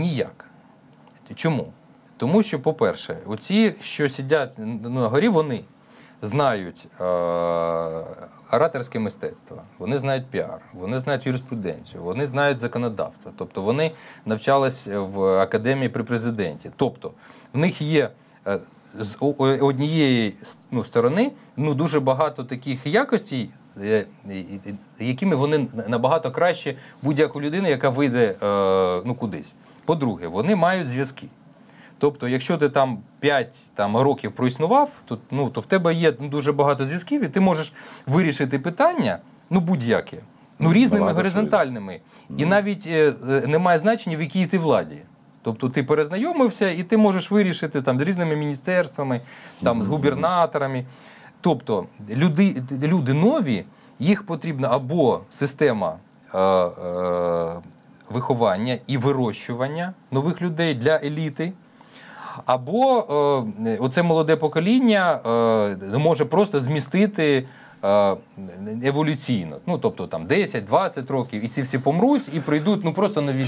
Ніяк. Чому? Тому що, по-перше, оці, що сидять на горі, вони знають е- ораторське мистецтво, вони знають піар, вони знають юриспруденцію, вони знають законодавство. Тобто вони навчались в академії при президенті. Тобто в них є. е, З однієї ну, сторони ну, дуже багато таких якостей, якими вони набагато краще будь-яку людину, яка вийде е, ну, кудись. По-друге, вони мають зв'язки. Тобто, якщо ти там 5 там, років проіснував, то, ну, то в тебе є ну, дуже багато зв'язків, і ти можеш вирішити питання ну, будь-яке, ну, різними Багато горизонтальними. І навіть е, е, немає значення, в якій ти владі. Тобто ти перезнайомився і ти можеш вирішити там, з різними міністерствами, там, з губернаторами. Тобто люди, люди нові, їх потрібна або система е, е, виховання і вирощування нових людей для еліти. Або е, оце молоде покоління е, може просто змістити е, еволюційно. Ну, тобто там 10-20 років, і ці всі помруть і прийдуть ну, просто нові